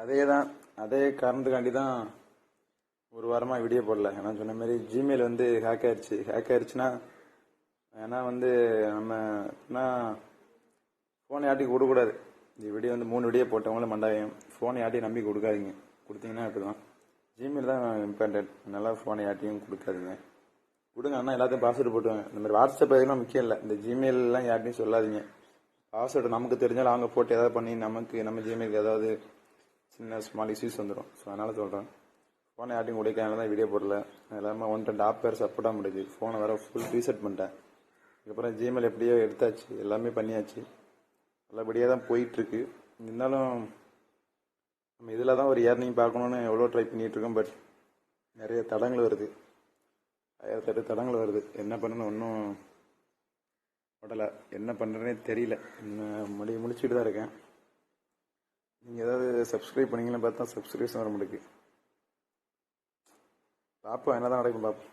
அதே தான் அதே காரணத்துக்காண்டி தான் ஒரு வாரமாக வீடியோ போடல. ஏன்னா சொன்ன மாதிரி ஜிமெயில் வந்து ஹேக் ஆயிடுச்சு ஹேக் ஆயிடுச்சுன்னா ஏன்னா வந்து நம்ம ஃபோனை ஃபோன் யார்ட்டையும் கொடுக்கக்கூடாது. இந்த வீடியோ வந்து மூணு வீடியோ போட்டவங்களும் மண்டாயம். ஃபோனை யார்ட்டையும் நம்பி கொடுக்காதீங்க. கொடுத்தீங்கன்னா இப்படி தான் ஜிமெயில் தான் இம்பார்ட்டன்ட் நல்லா ஃபோனை யார்ட்டையும் கொடுக்காதீங்க. கொடுங்க ஆனால் எல்லாத்தையும் பாஸ்வேர்டு போட்டுவாங்க இந்த மாதிரி வாட்ஸ்அப் எதுவும் முக்கியம் இல்லை. இந்த ஜிமெயிலெலாம் யார்ட்டையும் சொல்லாதீங்க. பாஸ்வேர்டு நமக்கு தெரிஞ்சாலும் அவங்க போட்டு ஏதாவது பண்ணி நமக்கு நம்ம ஜிமெயிலுக்கு ஏதாவது சின்ன ஸ்மால் இஷ்யூஸ் வந்துடும் ஸோ அதனால் சொல்கிறேன் ஃபோனை யார்ட்டையும் உடைக்காமல் தான் வீடியோ போடல. எல்லாமே ஒன் ரெண்டு ஆப் பேர் சப்போர்ட்டாக முடியுது ஃபோனை வேறு ஃபுல் ரீசெட் பண்ணிட்டேன். அதுக்கப்புறம் ஜிமெயில் எப்படியோ எடுத்தாச்சு. எல்லாமே பண்ணியாச்சு. நல்லபடியாக தான் போயிட்டுருக்கு. இருந்தாலும் நம்ம இதில் தான் ஒரு ஏர்னிங் பார்க்கணுன்னு எவ்வளோ ட்ரை பண்ணிகிட்ருக்கோம் பட் நிறைய தடங்கள் வருது. ஆயிரத்தெட்டு தடங்கள் வருது. என்ன பண்ணணும் ஒன்றும் உடலை என்ன பண்ணுறேனே தெரியல. இன்னும் முடி முடிச்சுட்டு தான் இருக்கேன். நீங்கள் ஏதாவது சப்ஸ்கிரைப் பண்ணீங்கன்னு பார்த்தா சப்ஸ்கிரிப்ஷன் வர மாட்டேங்குது. பார்ப்போம் என்ன தான் நடக்கும் பார்ப்போம்